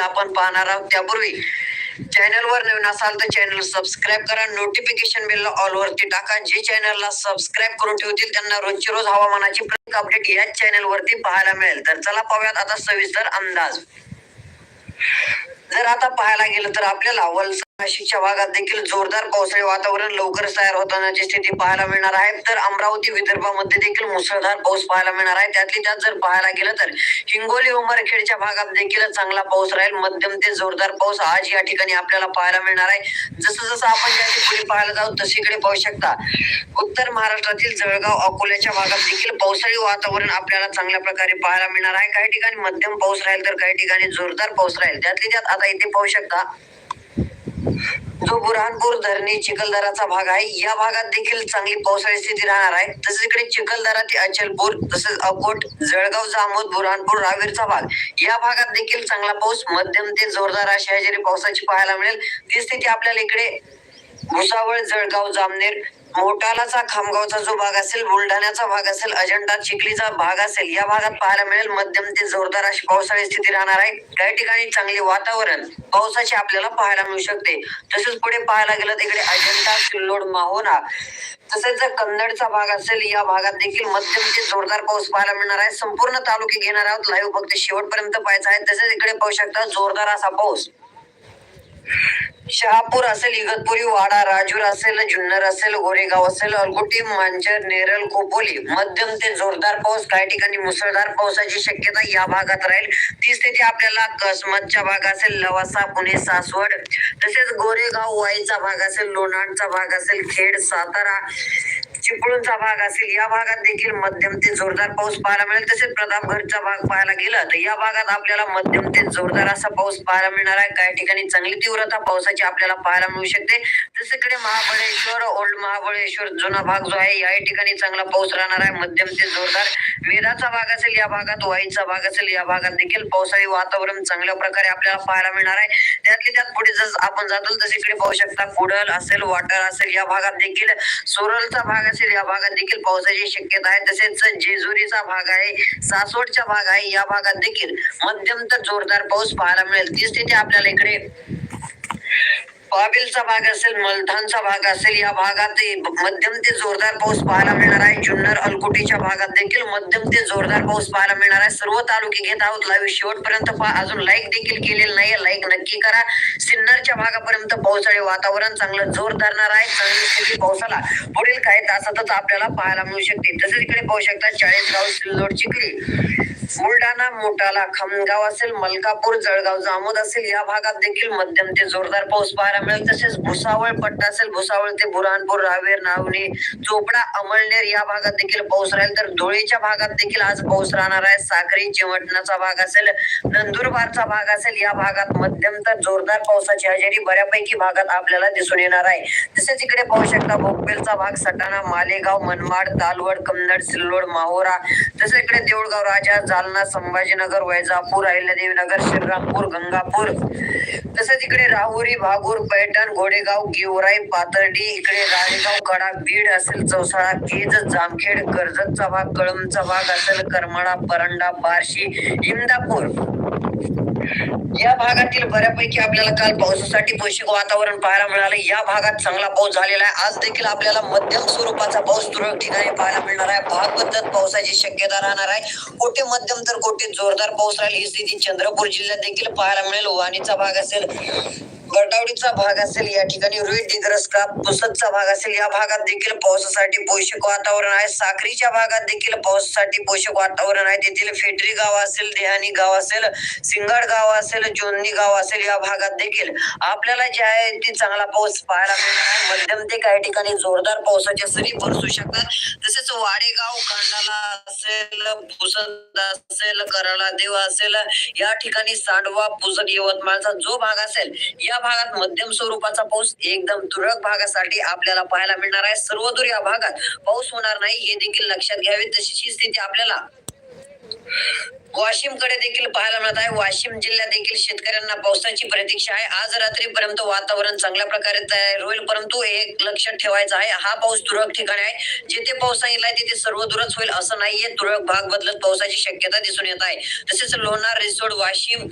आपण पाहणार आहोत. त्यापूर्वी चॅनल वर नवीन असाल तर चॅनल सबस्क्राईब करा. नोटिफिकेशन बिल ऑल वरती टाका. जे चॅनलला सबस्क्राईब करून ठेवतील त्यांना रोजची रोज हवामानाची प्रत्येक अपडेट याच चॅनल वरती पाहायला मिळेल. तर चला पाहूयात आता सविस्तर अंदाज. जर आता पाहायला गेलं तर आपल्याला वलसाड नाशिकच्या भागात देखील जोरदार पावसाळी वातावरण लवकरच तयार होतानाची स्थिती पाहायला मिळणार आहे. तर अमरावती विदर्भामध्ये देखील मुसळधार पाऊस पाहायला मिळणार आहे. त्यातली त्यात जर पाहायला गेलं तर हिंगोली उमरखेडच्या भागात देखील चांगला पाऊस राहील. मध्यम ते जोरदार पाऊस आज या ठिकाणी आपल्याला पाहायला मिळणार आहे. जसं जसं आपण ज्या पुढे पाहायला जाऊ तशीकडे पाहू शकता उत्तर महाराष्ट्रातील जळगाव अकोल्याच्या भागात देखील पावसाळी वातावरण आपल्याला चांगल्या प्रकारे पाहायला मिळणार आहे. काही ठिकाणी मध्यम पाऊस राहील तर काही ठिकाणी जोरदार पाऊस राहील. त्यातली त्यात आता इथे पाहू शकता जो बुरहानपूर धरणे चिखलदराचा भाग आहे या भागात देखील चांगली पावसाळी स्थिती राहणार आहे. तसेच इकडे चिखलदरा ते अचलपूर तसेच अकोट जळगाव जामोद बुरहानपूर रावेरचा भाग या भागात देखील चांगला पाऊस मध्यम ते जोरदार अशी हजेरी पावसाची पाहायला मिळेल. ती स्थिती आपल्याला इकडे भुसावळ जळगाव जामनेर मोटालाचा खामगावचा जो भाग असेल बुलढाण्याचा भाग असेल अजंठा चिखलीचा भाग असेल या भागात पाहायला मिळेल मध्यम ते जोरदार अशी पावसाळी स्थिती राहणार आहे. काही ठिकाणी चांगले वातावरण पावसाचे आपल्याला पाहायला मिळू शकते. तसेच पुढे पाहायला गेलं तिकडे अजंठा सिल्लोड माहोना तसेच जर कन्नडचा भाग असेल या भागात देखील मध्यम ते जोरदार पाऊस पाहायला मिळणार आहे. संपूर्ण तालुके घेणार आहोत. लाईव्ह फक्त शेवटपर्यंत पाहायचा आहे. तसेच इकडे पाहू शकता जोरदार असा पाऊस शहापूर असेल इगतपुरी वाडा राजूर असेल जुन्नर असेल गोरेगाव असेल अलगोटी मांजर नेरल खोपोली मध्यम ते जोरदार पाऊस काही ठिकाणी मुसळधार पावसाची शक्यता या भागात राहील. ती स्थिती आपल्याला कसमतच्या भाग असेल लवासा पुणे सासवड. तसेच गोरेगाव वाईचा भाग असेल लोणारचा भाग असेल खेड सातारा चिपळूणचा भाग असेल या भागात देखील मध्यम ते जोरदार पाऊस पाहायला मिळेल. तसेच प्रतापगडचा भाग पाहायला गेला तर या भागात आपल्याला मध्यम ते जोरदार असा पाऊस पाहायला मिळणार आहे. काही ठिकाणी चांगली तीव्रता पावसाची आपल्याला पाहायला मिळू शकते. तसेकडे महाबळेश्वर ओल्ड महाबळेश्वर जुना भाग जो आहे या ठिकाणी चांगला पाऊस राहणार आहे. मध्यम ते जोरदार वेदाचा भाग असेल या भागात वाईचा भाग असेल या भागात देखील पावसाळी वातावरण चांगल्या प्रकारे आपल्याला पाहायला मिळणार आहे. त्यातले त्यात पुढे जर आपण जातो तसे इकडे पाहू शकता कुडल असेल वाटर असेल या भागात देखील सोरलचा भाग असेल या भागात देखील पावसाची शक्यता आहे. तसेच जेजुरीचा भाग आहे सासवडचा भाग आहे. या भागात देखील मध्यम तर जोरदार पाऊस पाहायला मिळेल. तीच स्थिती आपल्याला इकडे पाबेलचा भाग असेल मलथानचा भाग असेल या भागात मध्यम ते जोरदार पाऊस पाहायला मिळणार आहे. जुन्नर अलकुटीच्या भागात देखील मध्यम ते जोरदार पाऊस पाहायला मिळणार आहे. सर्व तालुके घेत आहोत. लाईव्ह शेवटपर्यंत पहा. अजून लाईक देखील केलेलं नाही लाईक नक्की करा. सिन्नरच्या भागापर्यंत पावसाळी वातावरण चांगलं जोर धरणार आहे. चांगली स्थिती पावसाला पुढील काही तासातच आपल्याला पाहायला मिळू शकते. तसेच इकडे पाहू शकता चाळीसगाव सिल्लोड चिखली. बुलढाणा मोटाला खामगाव असेल मलकापूर जळगाव जामोद असेल या भागात देखील मध्यम ते जोरदार पाऊस पाहायला मिळेल. तसेच भुसावळ पट्टा असेल भुसावळ ते बुरहानपूर रावेर नावणी चोपडा अमळनेर या भागात देखील पाऊस राहील. तर धुळेच्या भागात देखील आज पाऊस राहणार आहे. साखरी चिमटण्याचा भाग असेल नंदुरबारचा भाग असेल या भागात मध्यम तर जोरदार पावसाची हजेरी बऱ्यापैकी भागात आपल्याला दिसून येणार आहे. तसेच इकडे पाहू शकता भोपेलचा भाग सटाणा मालेगाव मनमाड तालवड कन्नड सिल्लोड माहोरा तसेच इकडे देऊळगाव राजा जालना संभाजीनगर वैजापूर अहिल्यादेवीनगर श्रीरामपूर गंगापूर. तसंच इकडे राहुरी भागूर पैठण घोडेगाव गेवराई पाथर्डी इकडे राळेगाव कडा बीड असेल चौसाळा केज जामखेड कर्जतचा भाग कळंबचा भाग असेल करमाळा परंडा बार्शी इंदापूर. या भागातील बऱ्यापैकी आपल्याला काल पावसासाठी पोषक वातावरण पाहायला मिळालं. या भागात चांगला पाऊस झालेला आहे. आज देखील आपल्याला मध्यम स्वरूपाचा पाऊस तुरळक ठिकाणी पाहायला मिळणार आहे. भाग पद्धत पावसाची शक्यता राहणार आहे. कोठे मध्यम तर कोठे जोरदार पाऊस राहील ही स्थिती चंद्रपूर जिल्ह्यात देखील पाहायला मिळेल. वाणीचा भाग असेल गटावडीचा भाग असेल या ठिकाणी रुईट दिग्रस का पुसदचा भाग असेल या भागात देखील पावसासाठी पोषक वातावरण आहे. साखरीच्या भागात देखील पावसासाठी पोषक वातावरण आहे. तेथील फेटरी गाव असेल देहानी गाव असेल सिंगाड गाव असेल जोंदी गाव असेल या भागात देखील आपल्याला जे आहे ते चांगला पाऊस पाहायला मिळणार आहे. मध्यम ते काही ठिकाणी जोरदार पावसाच्या सरी बरसू शकतात. तसेच वाडेगाव कांडाला असेल पुसद असेल कराला देव असेल या ठिकाणी सांडवा पुसद यवतमाळचा जो भाग असेल या भागात मध्यम स्वरूपाचा पाऊस एकदम तुरळक भागासाठी आपल्याला पाहायला मिळणार आहे. सर्वदूर या भागात पाऊस होणार नाही हे देखील लक्षात घ्यावे. तशीच ही स्थिती आपल्याला वाशिमकडे देखील पाहायला मिळत आहे. वाशिम जिल्ह्यात देखील शेतकऱ्यांना पावसाची प्रतीक्षा आहे. आज रात्रीपर्यंत वातावरण चांगल्या प्रकारे तयार होईल परंतु एक लक्षात ठेवायचं आहे. हा पाऊस तुरळक ठिकाणी आहे. जिथे पाऊस सांगितलाय तिथे सर्व दूरच होईल असं नाहीये. तुरळक भाग बदलत पावसाची शक्यता दिसून येत आहे. तसेच लोणार रिसोड वाशिम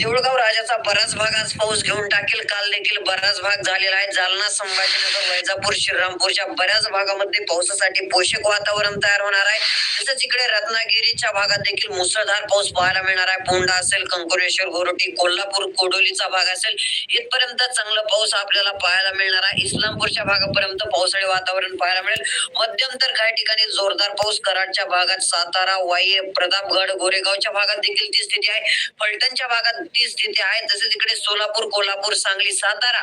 देऊळगाव राजाचा बराच भाग आज पाऊस घेऊन टाकेल. काल देखील बराच भाग झालेला आहे. जालना संभाजीनगर वैजापूर श्रीरामपूरच्या बऱ्याच भागामध्ये पावसासाठी पोषक वातावरण तयार होणार आहे. तसंच इकडे रत्नागिरीच्या भागात देखील मुसळधार पाऊस पाहायला मिळणार आहे. पोंडा असेल कंकुरेश्वर गोरोटी कोल्हापूर कोडोलीचा भाग असेल इथपर्यंत चांगला पाऊस आपल्याला पाहायला मिळणार आहे. इस्लामपूरच्या भागापर्यंत पावसाळी वातावरण पाहायला मिळेल. मध्यम तर काही ठिकाणी जोरदार पाऊस कराडच्या भागात सातारा वाई प्रतापगड गोरेगावच्या भागात देखील ती स्थिती आहे. फलटणच्या भागात ती स्थिती आहे तसेच इकडे सोलापूर कोल्हापूर सांगली सातारा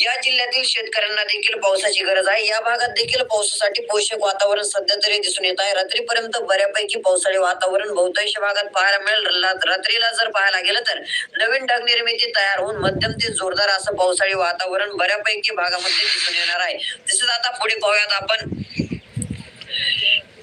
या जिल्ह्यातील शेतकऱ्यांना देखील पावसाची गरज आहे. या भागात देखील पावसासाठी पोषक वातावरण सध्या तरी दिसून येत आहे. रात्रीपर्यंत बऱ्यापैकी पावसाळी वातावरण बहुतांश भागात पाहायला मिळेल. रात्रीला जर पाहायला गेलं तर नवीन ढग निर्मिती तयार होऊन मध्यम ते जोरदार असं पावसाळी वातावरण बऱ्यापैकी भागामध्ये दिसून येणार आहे. तसेच आता पुढे पाहूयात आपण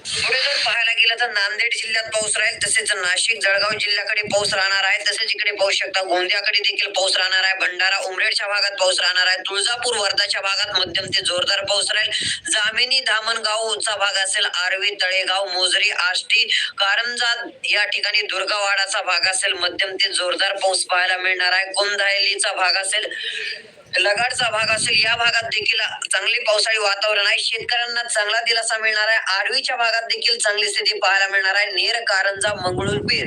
पुढे जर पाहायला गेलं तर नांदेड जिल्ह्यात पाऊस राहील तसेच नाशिक जळगाव जिल्ह्याकडे पाऊस राहणार आहे तसेच इकडे पाहू शकता गोंदियाकडे देखील पाऊस राहणार आहे भंडारा उमरेडच्या भागात पाऊस राहणार आहे तुळजापूर वर्धाच्या भागात मध्यम ते जोरदार पाऊस राहील. जामिनी धामणगावचा भाग असेल आर्वी तळेगाव मोजरी आष्टी कारंजा या ठिकाणी दुर्गावाडाचा भाग असेल मध्यम ते जोरदार पाऊस पाहायला मिळणार आहे. कोंदायलीचा भाग असेल लगाडचा भाग असेल या भागात देखील चांगली पावसाळी वातावरण आहे. शेतकऱ्यांना चांगला दिलासा मिळणार आहे. आर्वीच्या भागात देखील चांगली स्थिती पाहायला मिळणार आहे. नेर कारंजा मंगळूरपीर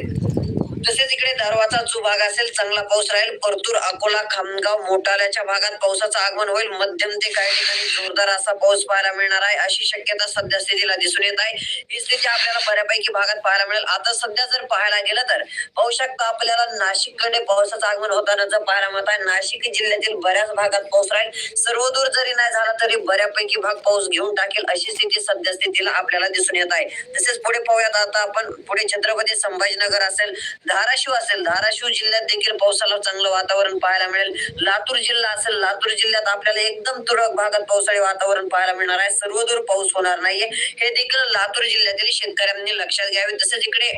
तसेच इकडे दारवाचा जो भाग असेल चांगला पाऊस राहील. परतूर अकोला खामगाव मोटाल्याच्या भागात पावसाचं आगमन होईल. मध्यम ते काही ठिकाणी जोरदार असा पाऊस पाहायला मिळणार आहे. अशी शक्यता सध्या स्थितीला दिसून येत आहे. ही स्थिती आपल्याला बऱ्यापैकी भागात पाहायला मिळेल. आता सध्या जर पाहायला गेलं तर पाहू शकता आपल्याला नाशिककडे पावसाचं आगमन होताना जर पाहायला मिळत आहे नाशिक जिल्ह्यातील बऱ्याच भागात पाऊस राहील. सर्व दूर जरी नाही झाला तरी बऱ्यापैकी भाग पाऊस घेऊन टाकेल. अशी स्थिती सध्या स्थितीला आपल्याला दिसून येत आहे. तसेच पुढे पाहूयात. आता आपण पुढे छत्रपती संभाजीनगर असेल धाराशिव असेल धाराशिव जिल्ह्यात देखील पावसाला चांगलं वातावरण पाहायला मिळेल. लातूर जिल्हा असेल लातूर जिल्ह्यात आपल्याला एकदम तुरळक भागात पावसाळी वातावरण पाहायला मिळणार आहे. सर्वदूर पाऊस होणार नाहीये. हे देखील लातूर जिल्ह्यातील शेतकऱ्यांनी लक्षात घ्यावे. तसेच इकडे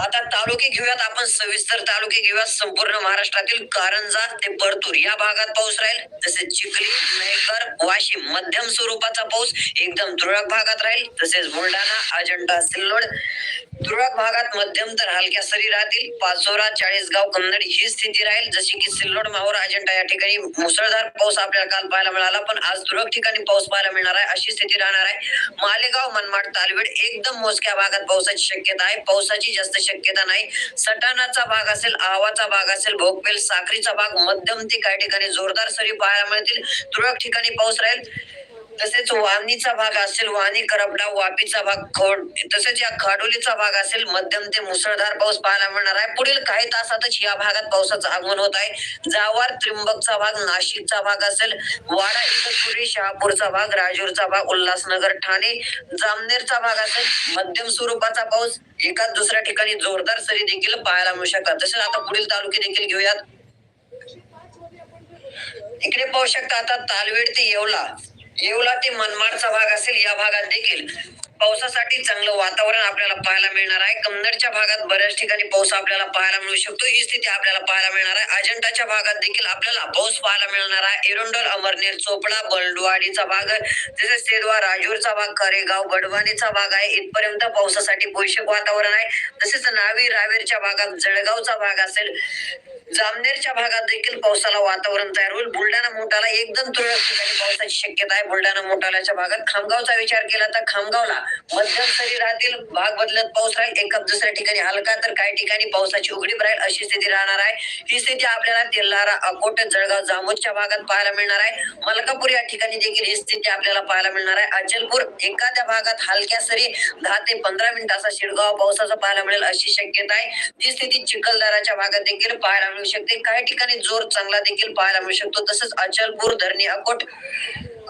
आता तालुके घेऊयात आपण. सविस्तर तालुके घेऊयात. संपूर्ण महाराष्ट्रातील कारंजा ते परतूर या भागात पाऊस राहील. तसेच चिखली मेहकर वाशिम मध्यम स्वरूपाचा पाऊस एकदम तुरळक भागात राहील. तसेच बुलढाणा अजंठा सिल्लोड तुरळक भागात मध्यम तर हलक्या सरी राहतील पाचोरा चाळीसगाव कन्नड ही स्थिती राहील. जशी की सिल्लोड माहूर अजंठा या ठिकाणी मुसळधार पाऊस आपल्याला काल पाहायला मिळाला पण आज तुरळक ठिकाणी पाऊस पाहायला मिळणार आहे. अशी स्थिती राहणार आहे. मालेगाव मनमाड तालवेड एकदम मोजक्या भागात पावसाची शक्यता आहे. पावसाची जास्त शक्यता नाही. सटाणाचा भाग असेल आवाचा भाग असेल भोगपेल साखरीचा भाग मध्यम ते काही ठिकाणी जोरदार सरी पाहायला मिळतील. तुरळक ठिकाणी पाऊस राहील. तसेच वाणीचा भाग असेल वाणी करपडा वापीचा भाग खोड तसेच या खाडोलीचा भाग असेल मध्यम ते मुसळधार पाऊस पाहायला मिळणार आहे. पुढील काही तासातच या भागात पावसाचं आगमन होत आहे. जावार त्रिंबकचा भाग नाशिकचा भाग असेल वाडा इगतपुरी शहापूरचा भाग राजूरचा भाग उल्हासनगर ठाणे जामनेरचा भाग असेल मध्यम स्वरूपाचा पाऊस एकाच दुसऱ्या ठिकाणी जोरदार सरी देखील पाहायला मिळू शकतात. तसेच आता पुढील तालुके देखील घेऊयात. इकडे पाहू शकता आता तालवेड ते येवला. येवला ते मनमाडचा भाग असेल या भागात देखील पावसासाठी चांगलं वातावरण आपल्याला पाहायला मिळणार आहे. कन्नडच्या भागात बऱ्याच ठिकाणी पाऊस आपल्याला पाहायला मिळू शकतो. ही स्थिती आपल्याला पाहायला मिळणार आहे. अजंठाच्या भागात देखील आपल्याला पाऊस पाहायला मिळणार आहे. एरोंडल अमरनेर चोपडा बलडवाडीचा भाग तसेच सेदवा राजूरचा भाग करेगाव गडवानीचा भाग आहे. इथपर्यंत पावसासाठी पोषक वातावरण आहे. तसेच नावी रावेरच्या भागात जळगावचा भाग असेल जामनेरच्या भागात देखील पावसाला वातावरण तयार होईल. बुलढाणा मोठाला एकदम तुरळक ठिकाणी पावसाची शक्यता आहे. बुलढाणा मोठाल्याच्या भागात खामगावचा विचार केला तर खामगावला मध्यम सरी राहतील. भाग बदलत पाऊस राहील. एका दुसऱ्या ठिकाणी हलका तर काही ठिकाणी पावसाची उघडीप राहील. अशी स्थिती राहणार आहे. ही स्थिती आपल्याला तेल्हारा अकोट जळगाव जामोदच्या भागात पाहायला मिळणार आहे. मलकापूर या ठिकाणी देखील ही स्थिती आपल्याला पाहायला मिळणार आहे. अचलपूर एखाद्या भागात हलक्या सरी दहा ते पंधरा मिनिटाचा शिरगाव पावसाचा पाहायला मिळेल अशी शक्यता आहे. ती स्थिती चिखलदराच्या भागात देखील पाहायला मिळू शकते. काही ठिकाणी जोर चांगला देखील पाहायला मिळू शकतो. तसंच अचलपूर धरणी अकोट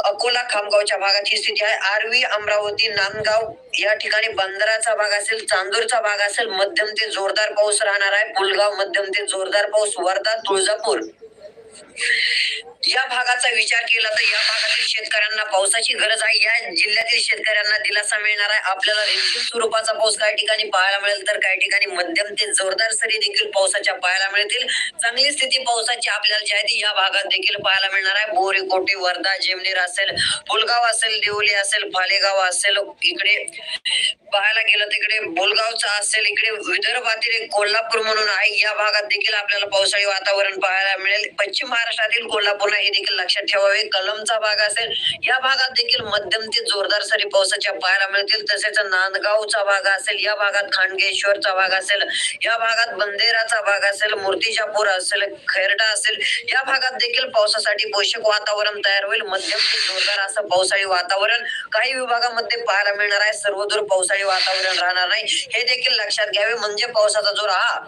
अकोला खामगावच्या भागात ही स्थिती आहे. आर्वी अमरावती नांदगाव या ठिकाणी बंदराचा भाग असेल चांदूरचा भाग असेल मध्यम ते जोरदार पाऊस राहणार आहे. पुलगाव मध्यम ते जोरदार पाऊस वर्धा तुळजापूर. या भागाचा विचार केला तर या भागातील शेतकऱ्यांना पावसाची गरज आहे. या जिल्ह्यातील शेतकऱ्यांना दिलासा मिळणार आहे. आपल्याला रिमझिम स्वरूपाचा पाऊस काही ठिकाणी पाहायला मिळेल तर काही ठिकाणी मध्यम ते जोरदार सरी देखील पावसाच्या पाहायला मिळतील. चांगली स्थिती पावसाची आपल्याला जी आहे ती या भागात देखील पाहायला मिळणार आहे. बोरी कोटी वर्धा जेमनेर असेल पुलगाव असेल देवली असेल फालेगाव असेल इकडे पाहायला गेलं तिकडे बोलगावचा असेल इकडे विदर्भातील एक कोल्हापूर म्हणून आहे. या भागात देखील आपल्याला पावसाळी वातावरण पाहायला मिळेल. पश्चिम महाराष्ट्रातील कोल्हापूर आहे हे देखील लक्षात ठेवावे. कलमचा भाग असेल या भागात देखील मध्यम ते जोरदार सरी पावसाच्या पाहायला मिळतील. तसेच नांदगावचा भाग असेल या भागात खांडगेश्वरचा भाग असेल या भागात बंदेराचा भाग असेल मूर्तिजापूर असेल खैरटा असेल या भागात देखील पावसासाठी पोषक वातावरण तयार होईल. मध्यम ते जोरदार असं पावसाळी वातावरण काही विभागामध्ये पाहायला मिळणार आहे. सर्वदूर पावसाळी वातावरण राहणार नाही. हे देखील लक्षात घ्यावे. म्हणजे पावसाचा जोर हा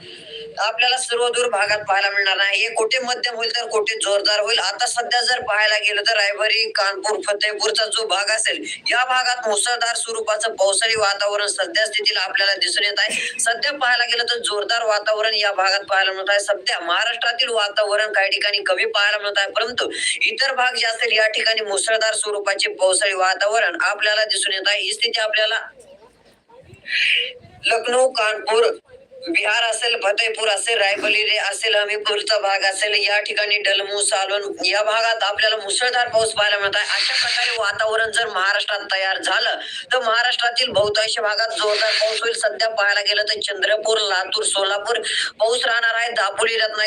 आपल्याला सर्वदूर भागात पाहायला मिळणार नाही. हे कुठे मध्यम होईल तर कुठे जोरदार होईल? आता सध्या जर पाहायला गेलं तर रायबरी कानपूर फतेहपूरचा जो भाग असेल या भागात मुसळधार स्वरूपाचं पावसाळी वातावरण सध्या स्थितीला आपल्याला दिसून येत आहे. सध्या पाहायला गेलं तर जोरदार वातावरण या भागात पाहायला मिळत आहे. सध्या महाराष्ट्रातील वातावरण काही ठिकाणी कमी पाहायला मिळत आहे परंतु इतर भाग जे असेल या ठिकाणी मुसळधार स्वरूपाचे पावसाळी वातावरण आपल्याला दिसून येत आहे. ही स्थिती आपल्याला लखनौ कानपूर बिहार असेल फतेहपूर असेल रायबरेली असेल हमीपूरचा भाग असेल या ठिकाणी डलमू सालोन या भागात आपल्याला मुसळधार पाऊस पाहायला मिळत आहे. अशा प्रकारे वातावरण जर महाराष्ट्रात तयार झालं तर महाराष्ट्रातील बहुतांश भागात जोरदार पाऊस होईल. सध्या पाहायला गेलं तर चंद्रपूर लातूर सोलापूर पाऊस राहणार आहे. दापोली रत्नागिरी